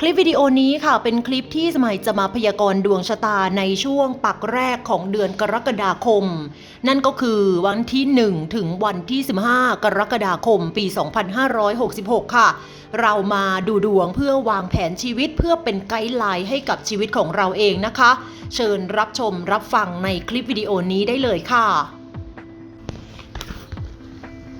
คลิปวิดีโอนี้ค่ะเป็นคลิปที่สมัยจะมาพยากรณ์ดวงชะตาในช่วงปักแรกของเดือนกรกฎาคม นั่นก็คือวันที่ 1 ถึงวันที่ 15 กรกฎาคม ปี 2566 ค่ะ เรามาดูดวงเพื่อวางแผนชีวิตเพื่อเป็นไกด์ไลน์ให้กับชีวิตของเราเองนะคะ เชิญรับชมรับฟังในคลิปวิดีโอนี้ได้เลยค่ะ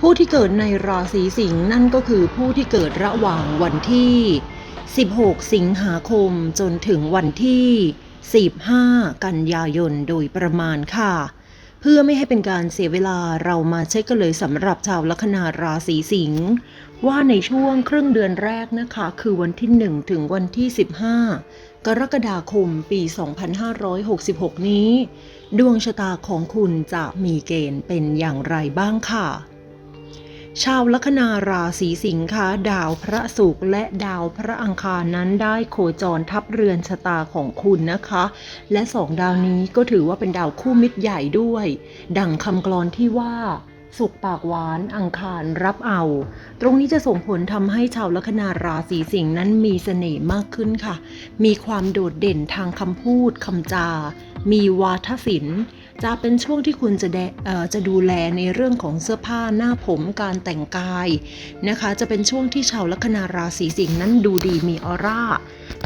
ผู้ที่เกิดในราศีสิงห์นั่นก็คือผู้ที่เกิดระหว่างวันที่ 16 สิงหาคมจนถึงวันที่ 15 กันยายนโดยประมาณค่ะ เพื่อไม่ให้เป็นการเสียเวลาเรามาเช็คกันเลยสำหรับชาวลัคนาราศีสิงห์ว่าในช่วงครึ่งเดือนแรกนะคะ คือวันที่ 1 ถึงวันที่ 15 กรกฎาคมปี 2566 นี้ ดวงชะตาของคุณจะมีเกณฑ์เป็นอย่างไรบ้างค่ะ ชาวลัคนาราศีสิงค์คะดาวพระศุกร์และดาวพระอังคารนั้นได้โคจรทับเรือนชะตาของคุณนะคะ และสองดาวนี้ก็ถือว่าเป็นดาวคู่มิตรใหญ่ด้วย ดังคำกลอนที่ว่าสุกปากหวานอังคารรับเอา ตรงนี้จะส่งผลทำให้ชาวลัคนาราศีสิงห์นั้นมีเสน่ห์มากขึ้นค่ะ มีความโดดเด่นทางคำพูดคำจา มีวาทศิลป์ จะเป็นช่วงที่คุณจะจะดูแลในเรื่องของเสื้อผ้าหน้าผมการแต่งกายนะคะ จะเป็นช่วงที่ชาวลัคนาราศีสิงห์นั้นดูดีมีออร่า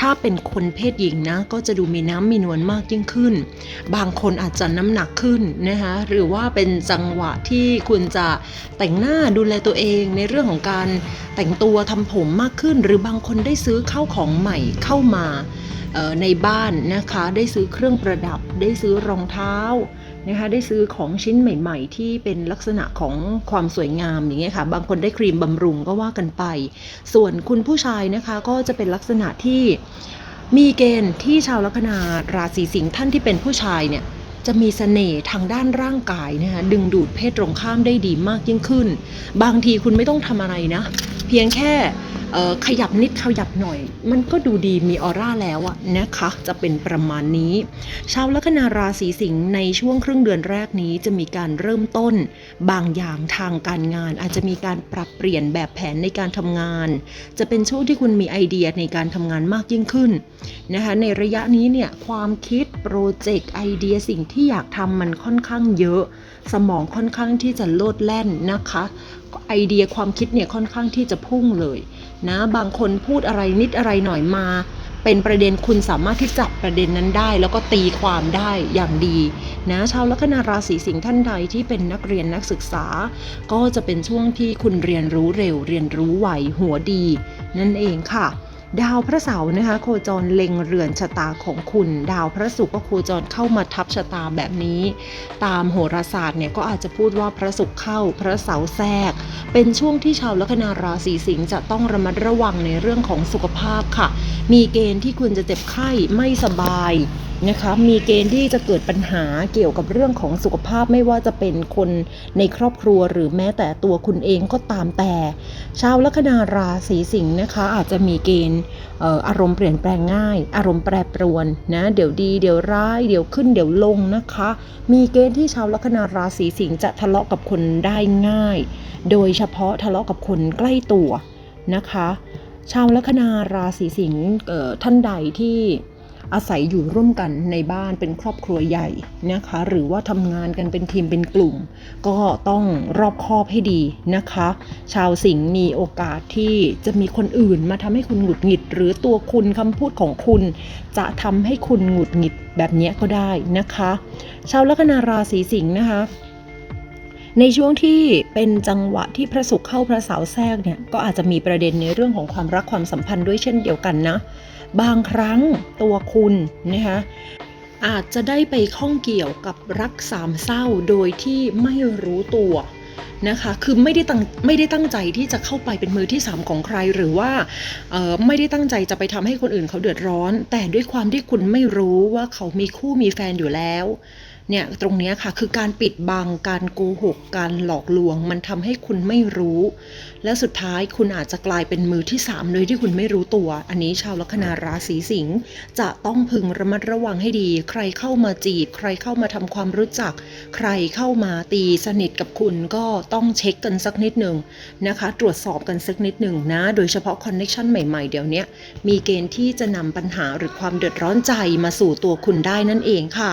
ถ้าเป็นคนเพศหญิงนะ ก็จะดูมีน้ำมีนวลมากยิ่งขึ้น บางคนอาจจะน้ำหนักขึ้นนะคะหรือว่าเป็นจังหวะที่คุณจะแต่งหน้าดูแลตัวเองในเรื่องของการแต่งตัวทำผมมากขึ้น หรือบางคนได้ซื้อเข้าของใหม่เข้ามาในบ้านนะคะ ได้ซื้อเครื่องประดับ ได้ซื้อรองเท้า นะคะได้ซื้อของชิ้นใหม่ ๆ ที่เป็นลักษณะของความสวยงามอย่างเงี้ยค่ะ บางคนได้ครีมบำรุงก็ว่ากันไป ส่วนคุณผู้ชายนะคะก็จะเป็นลักษณะที่มีเกณฑ์ที่ชาวลัคนาราศีสิงห์ท่านที่เป็นผู้ชายเนี่ยจะมีเสน่ห์ทางด้านร่างกายนะคะดึงดูดเพศตรงข้ามได้ดีมากยิ่งขึ้น บางทีคุณไม่ต้องทำอะไรนะ เพียงแค่ ขยับนิดขยับหน่อย มันก็ดูดีมีออร่าแล้วอะนะคะ จะเป็นประมาณนี้ ชาวลัคนาราศีสิงห์ในช่วงครึ่งเดือนแรกนี้จะมีการเริ่มต้น บางอย่างทางการงาน อาจจะมีการปรับเปลี่ยนแบบแผนในการทำงาน จะเป็นช่วงที่คุณมีไอเดียในการทำงานมากยิ่งขึ้นนะคะในระยะนี้เนี่ยความคิดโปรเจกต์ไอเดียสิ่งที่อยากทำมันค่อนข้างเยอะ สมองค่อนข้างที่จะโลดแล่นนะคะ ไอเดียความคิดเนี่ยค่อนข้างที่จะพุ่งเลยนะบางคนพูดอะไรนิดอะไรหน่อยมา เป็นประเด็นคุณสามารถที่จับประเด็นนั้นได้ แล้วก็ตีความได้อย่างดีนะชาวลัคนาราศีสิงห์ท่านใดที่เป็นนักเรียนนักศึกษา ก็จะเป็นช่วงที่คุณเรียนรู้เร็วเรียนรู้ไวหัวดี นั่นเองค่ะ ดาวพระเสาร์นะคะ โคจรเล็งเรือนชะตาของคุณ ดาวพระศุกร์ก็โคจรเข้ามาทับชะตาแบบนี้ ตามโหราศาสตร์เนี่ยก็อาจจะพูดว่าพระศุกร์เข้าพระเสาร์แทรก เป็นช่วงที่ชาวลัคนาราศีสิงห์จะต้องระมัดระวังในเรื่องของสุขภาพค่ะ มีเกณฑ์ที่คุณจะเจ็บไข้ไม่สบาย นะคะมีเกณฑ์ที่จะเกิดปัญหาเกี่ยวกับเรื่องของสุขภาพไม่ว่าจะเป็นคนในครอบครัวหรือแม้แต่ตัวคุณเองก็ตามแต่ ชาวลัคนาราศีสิงห์นะคะ อาจจะมีเกณฑ์อารมณ์เปลี่ยนแปลงง่าย อารมณ์แปรปรวนนะเดี๋ยวดีเดี๋ยวร้ายเดี๋ยวขึ้นเดี๋ยวลงนะคะ มีเกณฑ์ที่ชาวลัคนาราศีสิงห์จะทะเลาะกับคนได้ง่าย โดยเฉพาะทะเลาะกับคนใกล้ตัวนะคะ ชาวลัคนาราศีสิงห์ท่านใดที่ อาศัยอยู่ร่วมกันในบ้านเป็นครอบครัวใหญ่นะคะ หรือว่าทำงานกันเป็นทีมเป็นกลุ่ม ก็ต้องรอบคอบให้ดีนะคะ ชาวสิงห์มีโอกาสที่จะมีคนอื่นมาทำให้คุณหงุดหงิด หรือตัวคุณคำพูดของคุณ จะทำให้คุณหงุดหงิดแบบนี้ก็ได้นะคะ ชาวลัคนาราศีสิงห์นะคะ ในช่วงที่เป็นจังหวะที่พระศุกร์เข้าพระเสาร์แทรกเนี่ยก็อาจจะมีประเด็นในเรื่องของความรักความสัมพันธ์ด้วยเช่นเดียวกันนะ บางครั้งตัวคุณนะคะอาจจะได้ไปข้องเกี่ยวกับรักสามเศร้าโดยที่ไม่รู้ตัวนะคะ คือไม่ได้ตั้งไม่ได้ตั้งใจที่จะเข้าไปเป็นมือที่สามของใครหรือว่าไม่ได้ตั้งใจจะไปทำให้คนอื่นเขาเดือดร้อน แต่ด้วยความที่คุณไม่รู้ว่าเขามีคู่มีแฟนอยู่แล้ว เนี่ยตรงนี้ค่ะคือการปิดบังการโกหก การหลอกลวง มันทำให้คุณไม่รู้ และสุดท้ายคุณอาจจะกลายเป็นมือที่สามโดยที่คุณไม่รู้ตัว อันนี้ชาวลัคนาราศีสิงห์จะต้องพึงระมัดระวังให้ดี ใครเข้ามาจีบ ใครเข้ามาทำความรู้จัก ใครเข้ามาตีสนิทกับคุณก็ต้องเช็คกันสักนิดหนึ่งนะคะ ตรวจสอบกันสักนิดหนึ่งนะ โดยเฉพาะคอนเน็ชันใหม่ๆเดี๋ยวนี้มีเกณฑ์ที่จะนำปัญหาหรือความเดือดร้อนใจมาสู่ตัวคุณได้นั่นเองค่ะ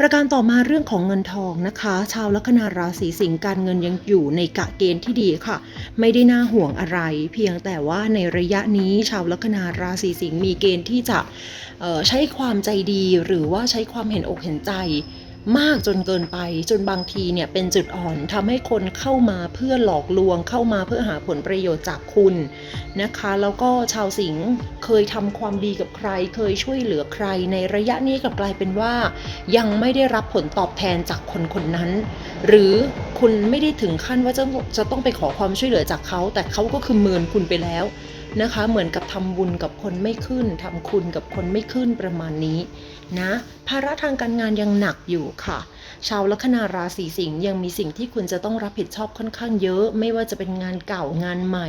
ประการต่อมาเรื่องของเงินทองนะคะ ชาวลัคนาราศีสิงห์การเงินยังอยู่ในกะเกณฑ์ที่ดีค่ะ ไม่ได้น่าห่วงอะไร เพียงแต่ว่าในระยะนี้ชาวลัคนาราศีสิงห์มีเกณฑ์ที่จะใช้ความใจดีหรือว่าใช้ความเห็นอกเห็นใจ มากจนเกินไป จนบางทีเนี่ยเป็นจุดอ่อนทำให้คนเข้ามาเพื่อหลอกลวงเข้ามาเพื่อหาผลประโยชน์จากคุณนะคะ แล้วก็ชาวสิงห์เคยทำความดีกับใคร เคยช่วยเหลือใคร ในระยะนี้กลับกลายเป็นว่า ยังไม่ได้รับผลตอบแทนจากคนคนนั้น หรือคุณไม่ได้ถึงขั้นว่าจะจะต้องไปขอความช่วยเหลือจากเขา แต่เขาก็คือเมินคุณไปแล้ว นะคะ เหมือนกับทำบุญกับคนไม่ขึ้นทำคุณกับคนไม่ขึ้นประมาณนี้นะภาระทางการงานยังหนักอยู่ค่ะ ชาวลัคนาราศีสิงห์ยังมีสิ่งที่คุณจะต้องรับผิดชอบค่อนข้างเยอะ ไม่ว่าจะเป็นงานเก่างานใหม่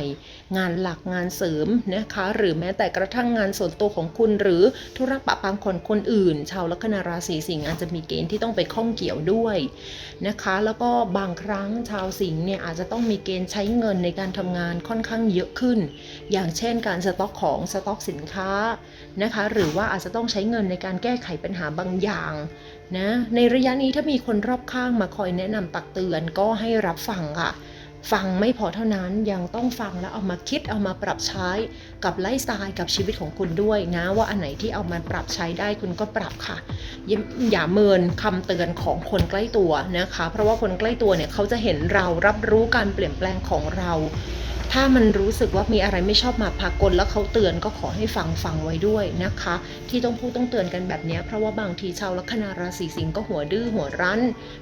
งานหลักงานเสริมนะคะ หรือแม้แต่กระทั่งงานส่วนตัวของคุณ หรือธุระปะปังคนคนอื่น ชาวลัคนาราศีสิงห์อาจจะมีเกณฑ์ที่ต้องไปข้องเกี่ยวด้วยนะคะ แล้วก็บางครั้งชาวสิงห์เนี่ยอาจจะต้องมีเกณฑ์ใช้เงินในการทำงานค่อนข้างเยอะขึ้น อย่างเช่นการสต็อกของสต็อกสินค้านะคะ หรือว่าอาจจะต้องใช้เงินในการแก้ไขปัญหาบางอย่างนะในระยะนี้ถ้ามีคนรอบข้างมาคอยแนะนำตักเตือนก็ให้รับฟังค่ะ ฟังไม่พอเท่านั้นยังต้องฟังแล้วเอามาคิดเอามาปรับใช้กับไลฟ์สไตล์กับชีวิตของคุณด้วยนะว่าอันไหนที่เอามาปรับใช้ได้คุณก็ปรับค่ะ อย่าอย่าเมินคำเตือนของคนใกล้ตัวนะคะ เพราะว่าคนใกล้ตัวเนี่ยเขาจะเห็นเรารับรู้การเปลี่ยนแปลงของเรา ถ้ามันรู้สึกว่ามีอะไรไม่ชอบมาพากลแล้วเขาเตือนก็ขอให้ฟังฟังไว้ด้วยนะคะ ที่ต้องพูดต้องเตือนกันแบบนี้ เพราะว่าบางทีชาวลัคนาราศีสิงห์ก็หัวดื้อหัวรั้น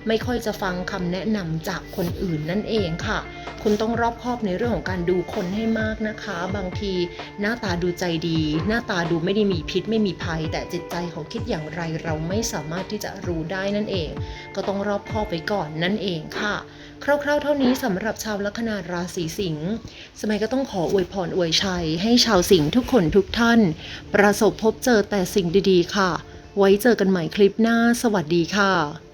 ไม่ค่อยจะฟังคำแนะนำจากคนอื่นนั่นเองค่ะ คุณต้องรอบคอบในเรื่องของการดูคนให้มากนะคะ บางทีหน้าตาดูใจดี หน้าตาดูไม่ได้มีพิษไม่มีภัย แต่จิตใจเขาคิดอย่างไรเราไม่สามารถที่จะรู้ได้นั่นเอง ก็ต้องรอบคอบไว้ก่อนนั่นเองค่ะ คร่าวๆ เท่านี้สำหรับชาวลัคนาราศีสิงห์สมัยก็ต้องขออวยพรอวยชัย ให้ชาวสิงห์ทุกคนทุกท่าน ประสบพบเจอแต่สิ่งดีๆ ค่ะ ไว้เจอกันใหม่คลิปหน้า สวัสดีค่ะ